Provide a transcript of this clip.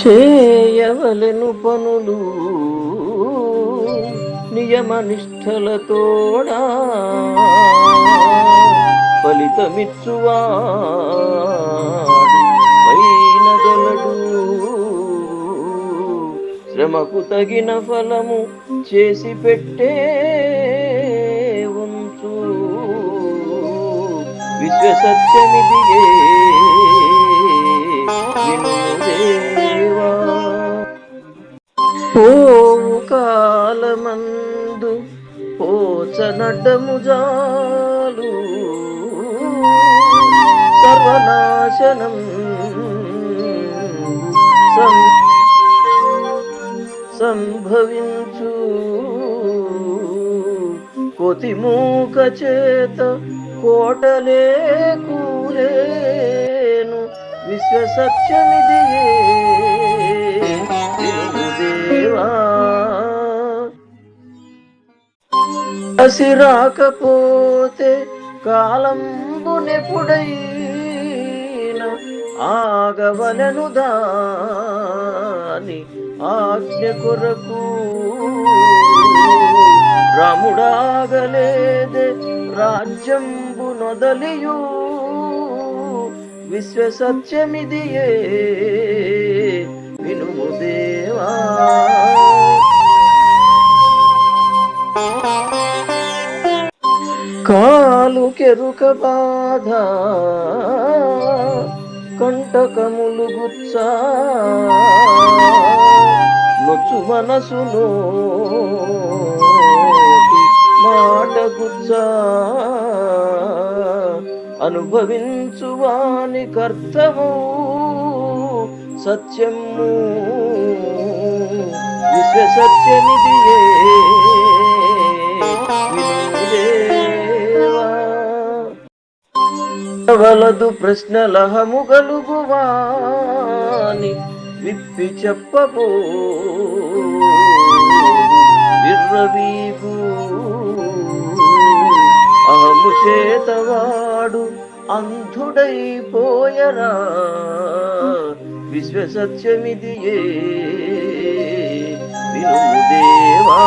చేయవలెను పనులు నియమ నిష్ఠలతోడా ఫలితమిచ్చువాడు శ్రమకు తగిన ఫలము చేసి పెట్టే ఉంచు. విశ్వసత్యమిదియే కాలమందు పోచనడ్డము జాలు. సర్వనాశనం. సంభవించు. సంభవించు కొతిమూక చేత కోటలే కూలేను. విశ్వసత్యమిదియే అసి రాకపోతే కాలంబునెప్పుడైనా ఆగవలను దాని ఆజ్ఞ కొరకు. రాముడాగలేదే రాజ్యంబు నొదలియు. విశ్వసత్యమిదియే వినుము దేవా. నాలుకెరుక బాధ కంటకములు గుచ్చా నొచ్చు మనసును మాట గుచ్చా అనుభవించువాని కర్తము సత్యము. విశ్వసత్యమిదియే వినుదేవా వలదు ప్రశ్నలహము గలుగువాని విప్పి చెప్పబో. విర్రవీగు అహము చేతవాడు అంధుడైపోయరా విశ్వసత్యమిదియే వినుదేవా